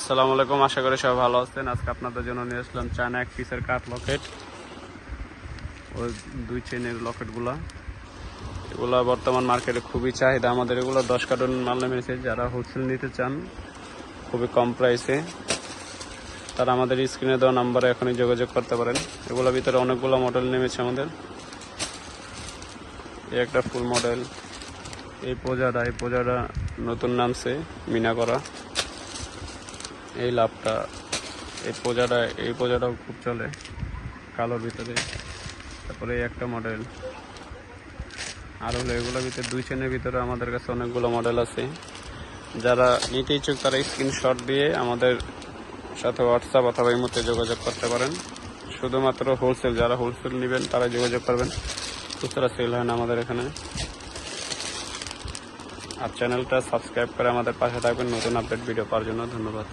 আসসালামু আলাইকুম, আশা করি সবাই ভালো আছেন। আজকে আপনাদের জন্য নিয়ে আসলাম চায়না এক পিসের কাঠ লকেট ওই দুই চেনের লকেটগুলা এগুলা বর্তমান মার্কেটে খুবই চাহিদা। আমাদের এগুলো দশ কার্টন মাল নেমেছে যারা হোলসেল নিতে চান, খুবই কম প্রাইসে তারা আমাদের স্ক্রিনে দেওয়া নাম্বারে এখনই যোগাযোগ করতে পারেন। এগুলোর ভিতরে অনেকগুলো মডেল নেমেছে আমাদের। এই একটা ফুল মডেল এই পোজাটা এই পোজাটা নতুন নামছে মিনা করা এই লাভটা, এই পোজাটা এই পোজাটাও খুব চলে, কালোর ভিতরে। তারপরে এই একটা মডেল আর হলো এগুলোর ভিতরে দুই চেনের ভিতরে আমাদের কাছে অনেকগুলো মডেল আছে। যারা নিতে ইচ্ছুক তারা স্ক্রিনশট দিয়ে আমাদের সাথে হোয়াটসঅ্যাপ অথবা মধ্যে যোগাযোগ করতে পারেন। শুধুমাত্র হোলসেল যারা হোলসেল নেবেন তারা যোগাযোগ করবেন। খুচরা সেল হয় না আমাদের এখানে। আর চ্যানেলটা সাবস্ক্রাইব করে আমাদের পাশে থাকবেন। নতুন আপডেট ভিডিও পাওয়ার জন্য ধন্যবাদ।